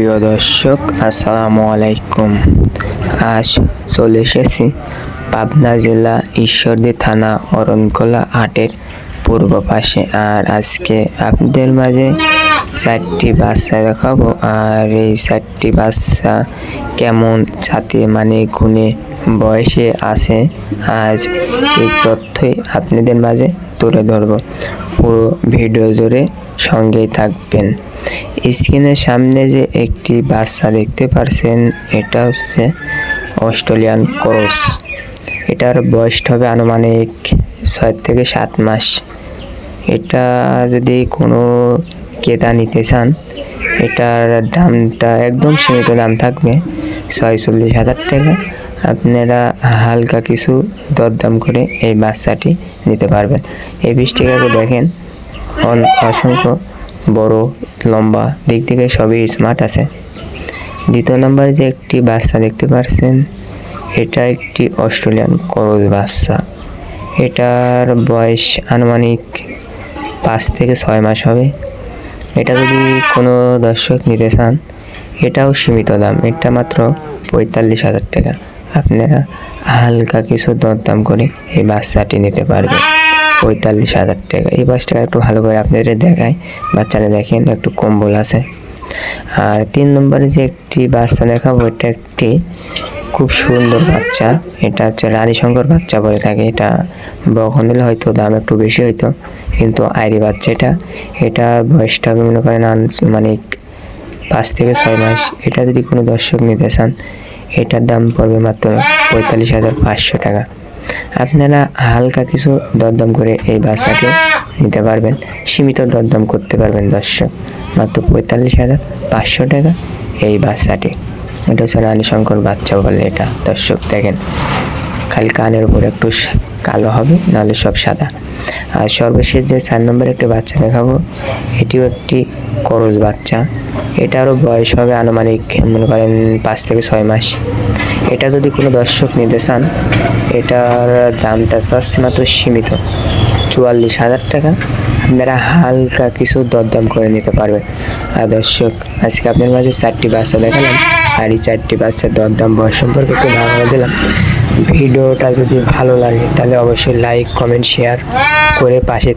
প্রিয় দর্শক, আসসালামু আলাইকুম। আজ চলে এসেছি পাবনা জেলা ঈশ্বরদী থানা অরণকোলা হাটের পূর্ব পাশে। আর আজকে আপনাদের মাঝে চারটি বাচ্চা দেখাবো। আর এই চারটি বাচ্চা কেমন ছাতে মানে গুণে বয়সে আছে, আজ এই তথ্যই আপনাদের মাঝে তুলে ধরবো। পুরো ভিডিও জুড়ে সঙ্গেই থাকবেন। স্ক্রিনের সামনে যে একটি বাচ্চা দেখতে পারছেন, এটা হচ্ছে অস্ট্রেলিয়ান ক্রস। এটার বয়সটা হবে আনুমানিক ছয় থেকে সাত মাস। এটা যদি কোনো ক্রেতা নিতে চান, এটার দামটা একদম সীমিত দাম থাকবে ছয়চল্লিশ হাজার টাকা। আপনারা হালকা কিছু দরদাম করে এই বাচ্চাটি নিতে পারবেন। এই বিশ টাকাকে দেখেন অসংখ্য বড়, লম্বা, দিক থেকে সবই স্মার্ট আছে। দ্বিতীয় নম্বরে যে একটি বাচ্চা দেখতে পাচ্ছেন এটা একটি অস্ট্রেলিয়ান করজ বাচ্চা। এটার বয়স আনুমানিক পাঁচ থেকে ছয় মাস হবে। এটা যদি কোনো দর্শক নিতে চান, এটাও সীমিত দাম, এটা মাত্র পঁয়তাল্লিশ হাজার টাকা। আপনারা হালকা কিছু দরদাম করে এই বাচ্চাটি নিতে পারবেন পঁয়তাল্লিশ হাজার টাকা। এই বাসটা একটু ভালো করে আপনাদের দেখায় বাচ্চারা দেখেন, একটু কম্বল আছে। আর তিন নম্বরে যে একটি বাচ্চা দেখাবো, এটা একটি খুব সুন্দর বাচ্চা। এটা হচ্ছে রানী শঙ্কর বাচ্চা বলে থাকে। এটা বকন হলে হয়তো দাম একটু বেশি হইতো, কিন্তু আইরি বাচ্চা এটা। এটা বয়সটা মনে করেন মানে পাঁচ থেকে ছয় মাস। এটা যদি কোনো দর্শক নিতে চান এটার দাম পড়বে মাত্র পঁয়তাল্লিশ হাজার পাঁচশো টাকা। আপনারা হালকা কিছু দরদাম করে এই বাচ্চাটি নিতে পারবেন, সীমিত দরদাম করতে পারবেন দর্শক। মাত্র পঁয়তাল্লিশ হাজার পাঁচশো টাকা এই বাচ্চাটি। এটা হচ্ছে রানী শঙ্কর বাচ্চা বলে এটা। দর্শক দেখেন, খালি কানের উপর একটু কালো হবে, নাহলে সব সাদা। আর সর্বশেষ যে চার নম্বর একটা বাচ্চা দেখাবো, এটিও একটি করজ বাচ্চা। এটারও বয়স হবে আনুমানিক, মনে করেন পাঁচ থেকে ছয় মাস। এটা যদি কোনো দর্শক নিতে চান, এটার দামটা চাচ্ছে মাত্র সীমিত। চুয়াল্লিশ হাজার টাকা। আপনারা হালকা কিছু দরদাম করে নিতে পারবেন। আর দর্শক, আজকে আপনার মাঝে চারটি বাচ্চা দেখালাম, আর এই চারটি বাচ্চার দরদাম বয়স সম্পর্কে একটু ধারণা দিলাম। ভিডিওটা যদি ভালো লাগে, তাহলে অবশ্যই লাইক কমেন্ট শেয়ার করে পাশে